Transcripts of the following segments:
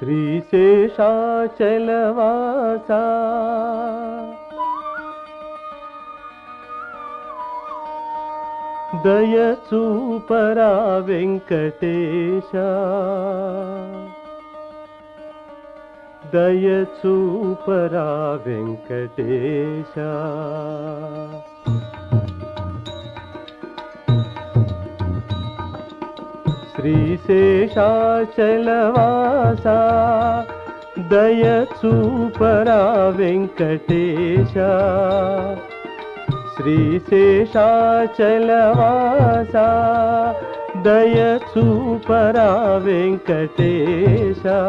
श्रीशेषाचलवासा। दयचूपरा वेङ्कटेशा दयचूपरा वेङ्कटेशा श्रीशेषाचलवासा दयचूपरा वेङ्कटेशा श्रीशेषाचलवासा दयचूपरा वेङ्कटेशा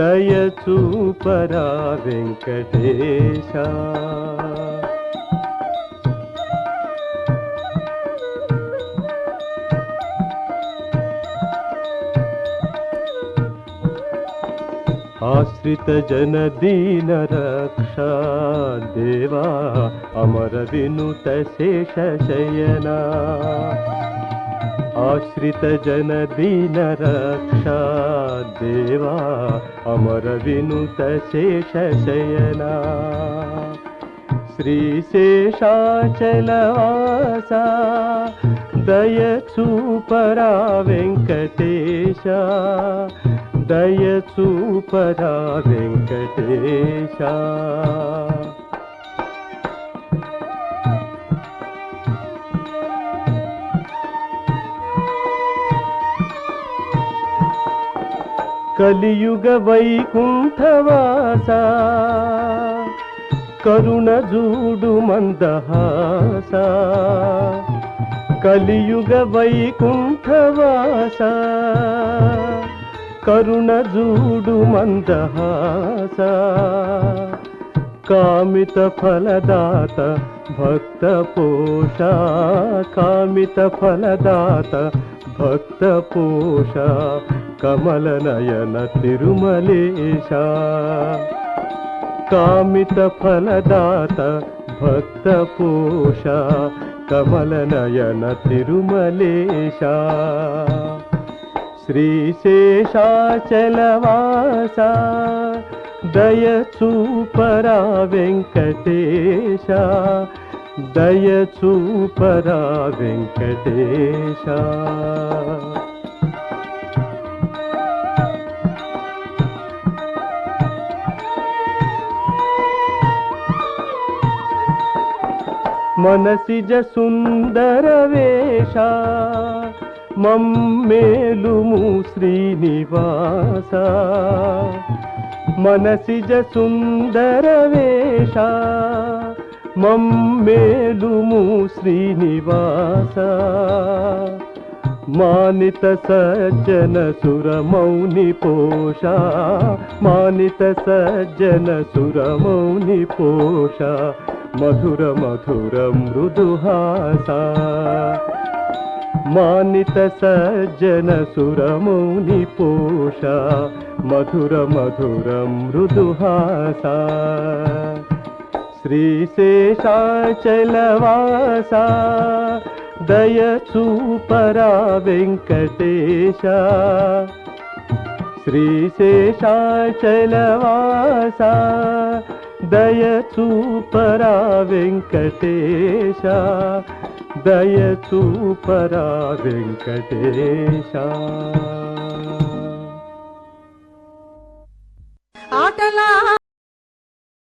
दयचूपरा वेङ्कटेशा आश्रितजनदीनरक्षा देवा अमरविनुतशेषशयना आश्रितजनदीनरक्षा देवा अमरविनुतशेषशयना श्रीशेषाचलवासा दयचूपरा वेङ्कटेशा దయ దయచూపరా వెంకటేశ. కలియుగ వైకుంఠవాస కరుణ జూడు మందహాస కలియుగ వైకుంఠవాస. కరుణ జూడు మందహాస కామిత ఫలదాత భక్త పోష కామిత ఫలదాత భక్త పోష కమలనయన తిరుమలేశ కామిత ఫలదాత భక్త పోష కమలనయన తిరుమలేశ. कमलनयन तिरुमलेशा श्रीशेषाचलवासा दयचूपरा वेङ्कटेशा दयचूपरा वेङ्कटेशा मनसिज सुन्दरवेषा मम्मेलुमु श्रीनिवासा। मनसिज सुन्दरवेषा मम्मेलुमु श्रीनिवासा। मानित सज्जन सज्जन सुरमौनिपोषा मधुर मधुर मृदुहासा मानित सज्जन सुरमौनिपोषा मधुर मधुर मृदुहासा। श्रीशेषाचलवासा दयचूपरा वेङ्कटेशा। श्रीशेषाचलवासा दयचूपरा वेङ्कटेशा दयचूपरा वेङ्कटेशा